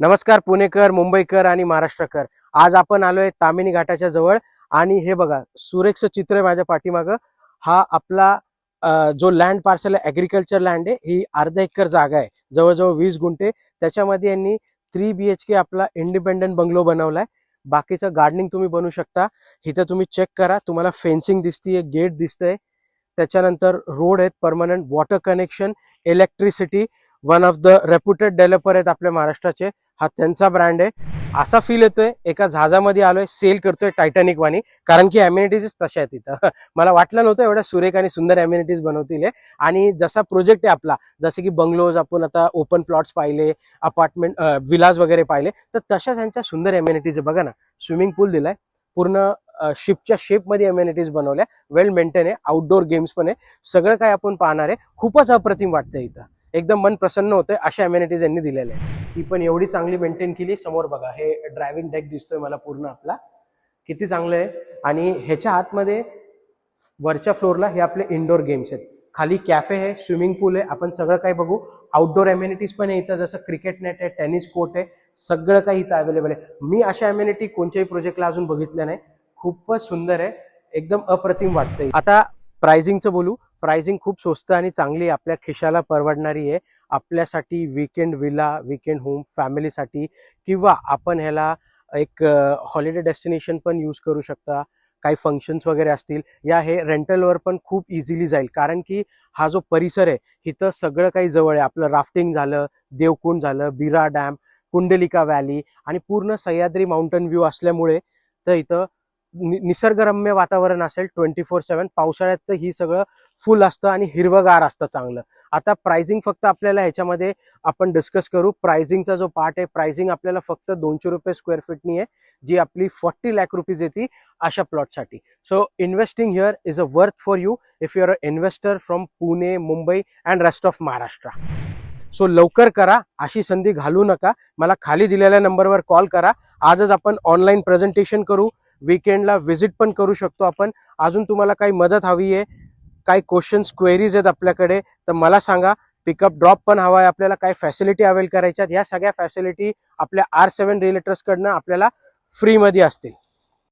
नमस्कार पुणेकर मुंबईकर आणि महाराष्ट्रकर. आज आपण आलोय तामिनी घाटाच्या जवळ आणि हे बघा सुरेखचं चित्र आहे माझ्या पाठीमागं. हा आपला जो लँड पार्सल आहे ॲग्रिकल्चर लँड आहे ही अर्धा एकर जागा आहे. जवळजवळ वीस गुंठे. त्याच्यामध्ये यांनी थ्री बी एच के आपला इंडिपेंडंट बंगलो बनवलाय. बाकीचं गार्डनिंग तुम्ही बनवू शकता. इथं तुम्ही चेक करा. तुम्हाला फेन्सिंग दिसतीये गेट दिसतंय. त्याच्यानंतर रोड आहेत permanent water connection electricity one of the reputed developer आहेत आपल्या महाराष्ट्राचे. हा त्यांचा ब्रँड आहे. असा फील येतोय. एका जहाजामध्ये आलोय. सेल करतोय टायटॅनिक वाणी. कारण की अम्युनिटीजच तशा आहेत तिथं मला वाटलं नव्हतं एवढ्या सुरेख आणि सुंदर अम्युनिटीज बनवतील आणि जसा प्रोजेक्ट आहे आपला जसे की बंगलोज आपण आता ओपन प्लॉट्स पाहिले अपार्टमेंट विलाज वगैरे पाहिले तर तशा त्यांच्या सुंदर अम्युनिटीज आहे. बघा ना स्विमिंग पूल दिलाय. पूर्ण शिपच्या शेपमध्ये अम्युनिटीज बनवल्या. वेल मेंटेन आहे. आउटडोअर गेम्स पण आहे. सगळं काय आपण पाहणार आहे. खूपच अप्रतिम वाटतंय इथं. एकदम मन प्रसन्न होतंय अशा अम्युनिटीज यांनी दिलेल्या आहे ती पण एवढी चांगली मेंटेन केली समोर बघा हे ड्रायव्हिंग डेक दिसतोय मला पूर्ण आपला. किती चांगलं आहे. आणि ह्याच्या आतमध्ये वरच्या फ्लोअरला हे आपले इनडोर गेम्स आहेत. खाली कॅफे आहे स्विमिंग पूल आहे. आपण सगळं काही बघू. आउटडोर अम्युनिटीज पण आहे इथं. जसं क्रिकेट नेट आहे टेनिस कोर्ट आहे. सगळं काही इथं अवेलेबल आहे. मी अशा अम्युनिटी कोणत्याही प्रोजेक्टला अजून बघितल्या नाही. खूपच सुंदर आहे. एकदम अप्रतिम वाटतंय. आता प्राइसिंगचं बोलू. प्राइसिंग खूप स्वस्त आणि चांगली आपल्या खिशाला परवडणारी आहे. आपल्यासाठी विकेंड विला विकेंड होम फॅमिलीसाठी किंवा आपण ह्याला एक हॉलिडे डेस्टिनेशन पण यूज करू शकता. काही फंक्शन्स वगैरे असतील. या हे रेंटलवर पण खूप इझिली जाईल. कारण की हा जो परिसर आहे इथं सगळं काही जवळ आहे. आपलं राफ्टिंग झालं देवकुंड झालं बिरा डॅम कुंडलिका व्हॅली आणि पूर्ण सह्याद्री माउंटन व्ह्यू असल्यामुळे तर इथं निसर्गरम्य वातावरण असेल ट्वेंटी फोर सेवन पावसाळ्यात तर ही सगळं फुल असतं आणि हिरवगार असतं चांगलं. आता प्राइसिंग फक्त आपल्याला ह्याच्यामध्ये आपण डिस्कस करू. प्राइसिंगचा जो पार्ट आहे प्राइसिंग आपल्याला फक्त दोनशे रुपये स्क्वेअर फीटनी आहे जी आपली फोर्टी लॅक रुपीज येते अशा प्लॉटसाठी so investing here is a worth for you if you are a investor from Pune Mumbai and rest of Maharashtra so लवकर करा अशी संधी घालू नका. मला खाली दिलेल्या नंबरवर कॉल करा. आजच आपण ऑनलाईन प्रेझेंटेशन करू. विकेंडला व्हिजिट पण करू शकतो आपण. अजून तुम्हाला काही मदत हवी आहे काही क्वेश्चन्स क्वेरीज आहेत आपल्याकडे तर मला सांगा पिकअप ड्रॉप पण हवा आहे आपल्याला काय फॅसिलिटी अवेल करायच्यात ह्या सगळ्या फॅसिलिटी आपल्या आर सेवन रिलेटर्सकडनं आपल्याला फ्रीमध्ये असतील.